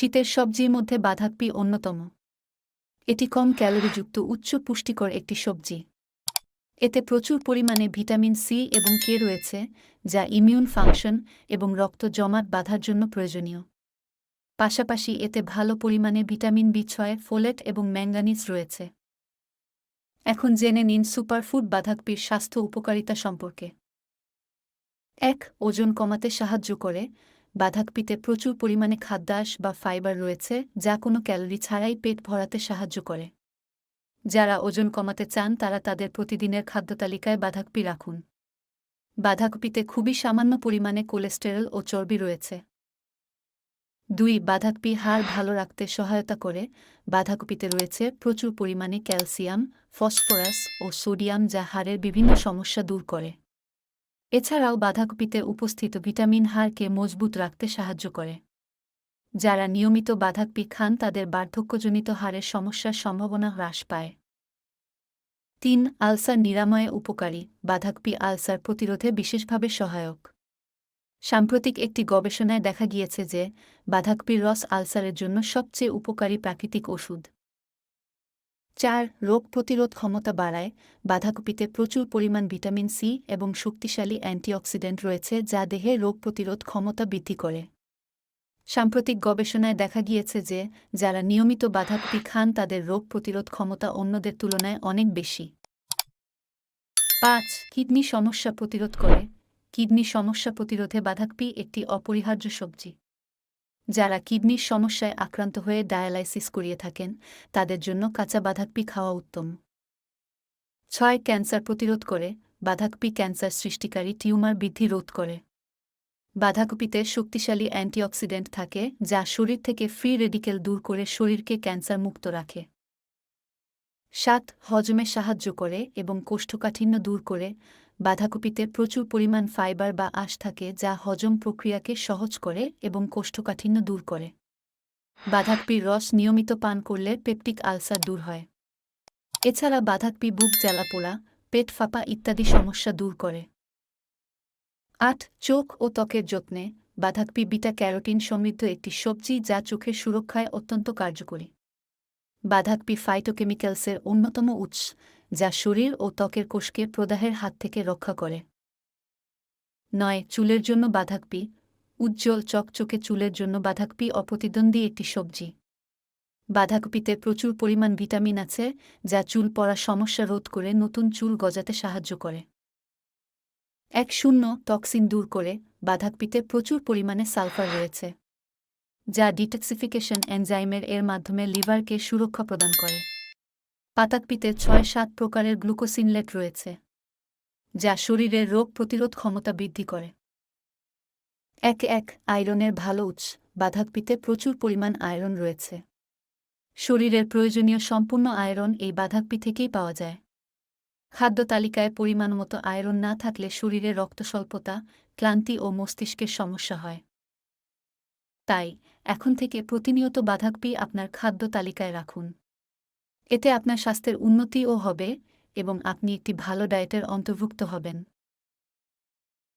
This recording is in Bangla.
শীতের সবজির মধ্যে বাঁধাকপি অন্যতম। এটি কম ক্যালোরিযুক্ত, উচ্চ পুষ্টিকর একটি সবজি। এতে প্রচুর পরিমাণে ভিটামিন সি এবং কে রয়েছে, যা ইমিউন ফাংশন এবং রক্ত জমাট বাঁধার জন্য প্রয়োজনীয়। পাশাপাশি এতে ভালো পরিমাণে ভিটামিন বি ছয়, ফোলেট এবং ম্যাঙ্গানিজ রয়েছে। এখন জেনে নিন সুপারফুড বাঁধাকপির স্বাস্থ্য উপকারিতা সম্পর্কে। এক, ওজন কমাতে সাহায্য করে। বাঁধাকপিতে প্রচুর পরিমাণে খাদ্যাস বা ফাইবার রয়েছে, যা কোনো ক্যালোরি ছাড়াই পেট ভরাতে সাহায্য করে। যারা ওজন কমাতে চান, তারা তাদের প্রতিদিনের খাদ্য তালিকায় বাঁধাকপি রাখুন। বাঁধাকপিতে খুবই সামান্য পরিমাণে কোলেস্টেরল ও চর্বি রয়েছে। দুই, বাঁধাকপি হাড় ভালো রাখতে সহায়তা করে। বাঁধাকপিতে রয়েছে প্রচুর পরিমাণে ক্যালসিয়াম, ফসফরাস ও সোডিয়াম, যা হাড়ের বিভিন্ন সমস্যা দূর করে। এছাড়াও বাঁধাকপিতে উপস্থিত ভিটামিন হাড়কে মজবুত রাখতে সাহায্য করে। যারা নিয়মিত বাঁধাকপি খান, তাদের বার্ধক্যজনিত হাড়ের সমস্যার সম্ভাবনা হ্রাস পায়। তিন, আলসার নিরাময়ে উপকারী। বাঁধাকপি আলসার প্রতিরোধে বিশেষভাবে সহায়ক। সাম্প্রতিক একটি গবেষণায় দেখা গিয়েছে যে, বাঁধাকপির রস আলসারের জন্য সবচেয়ে উপকারী প্রাকৃতিক ওষুধ। চার রোগ প্রতিরোধ ক্ষমতা বাড়ায়, বাঁধাকপিতে প্রচুর পরিমাণ ভিটামিন সি এবং শক্তিশালী অ্যান্টিঅক্সিডেন্ট রয়েছে যা দেহে রোগ প্রতিরোধ ক্ষমতা বৃদ্ধি করে। সাম্প্রতিক গবেষণায় দেখা গিয়েছে যে, যারা নিয়মিত বাঁধাকপি খান তাদের রোগ প্রতিরোধ ক্ষমতা অন্যদের তুলনায় অনেক বেশি। পাঁচ, কিডনি সমস্যা প্রতিরোধ করে। কিডনি সমস্যা প্রতিরোধে বাঁধাকপি একটি অপরিহার্য সবজি। যারা কিডনির সমস্যায় আক্রান্ত হয়ে ডায়ালাইসিস করিয়ে থাকেন, তাদের জন্য কাঁচা বাঁধাকপি খাওয়া উত্তম। ছয় ক্যান্সার প্রতিরোধ করে, বাঁধাকপি ক্যান্সার সৃষ্টিকারী টিউমার বৃদ্ধি রোধ করে। বাঁধাকপিতে শক্তিশালী অ্যান্টিঅক্সিডেন্ট থাকে, যা শরীর থেকে ফ্রি রেডিকেল দূর করে শরীরকে ক্যান্সার মুক্ত রাখে। সাত, হজমে সাহায্য করে এবং কোষ্ঠকাঠিন্য দূর করে বাঁধাকপিতে প্রচুর পরিমাণ ফাইবার বা আঁশ থাকে যা হজম প্রক্রিয়াকে সহজ করে এবং কোষ্ঠকাঠিন্য দূর করে। বাঁধাকপির রস নিয়মিত পান করলে পেপটিক আলসার দূর হয়। এছাড়া বাঁধাকপি, বুক জ্বালাপোড়া পেট ফাঁপা ইত্যাদি সমস্যা দূর করে। আট, চোখ ও ত্বকের যত্নে বাঁধাকপি বিটা ক্যারোটিন সমৃদ্ধ একটি সবজি যা চোখের সুরক্ষায় অত্যন্ত কার্যকরী। বাঁধাকপি ফাইটোকেমিক্যালসের অন্যতম উৎস। যা শরীর ও ত্বকের কোষকে প্রদাহের হাত থেকে রক্ষা করে। নয়, চুলের জন্য বাঁধাকপি। উজ্জ্বল চকচকে চুলের জন্য বাধাকপি অপ্রতিদ্বন্দ্বী একটি সবজি। বাঁধাকপিতে প্রচুর পরিমাণ ভিটামিন আছে, যা চুল পড়া সমস্যা রোধ করে নতুন চুল গজাতে সাহায্য করে। এক, শূন্য, টক্সিন দূর করে। বাঁধাকপিতে প্রচুর পরিমাণে সালফার রয়েছে, যা ডিটক্সিফিকেশন এনজাইমের এর মাধ্যমে লিভারকে সুরক্ষা প্রদান করে। পাতাকপিতে ছয় সাত প্রকারের গ্লুকোসিনলেট রয়েছে, যা শরীরের রোগ প্রতিরোধ ক্ষমতা বৃদ্ধি করে। এক এক আয়রনের ভালো উৎস, বাধাকপিতে প্রচুর পরিমাণ আয়রন রয়েছে। শরীরের প্রয়োজনীয় সম্পূর্ণ আয়রন এই বাধাকপি থেকেই পাওয়া যায়। খাদ্য তালিকায় পরিমাণ মতো আয়রন না থাকলে শরীরে রক্তস্বল্পতা ক্লান্তি ও মস্তিষ্কের সমস্যা হয়। তাই, এখন থেকে প্রতিনিয়ত বাধাকপি আপনার খাদ্য তালিকায় রাখুন। এতে আপনার স্বাস্থ্যের উন্নতিও হবে এবং আপনি একটি ভালো ডায়েটের অন্তর্ভুক্ত হবেন।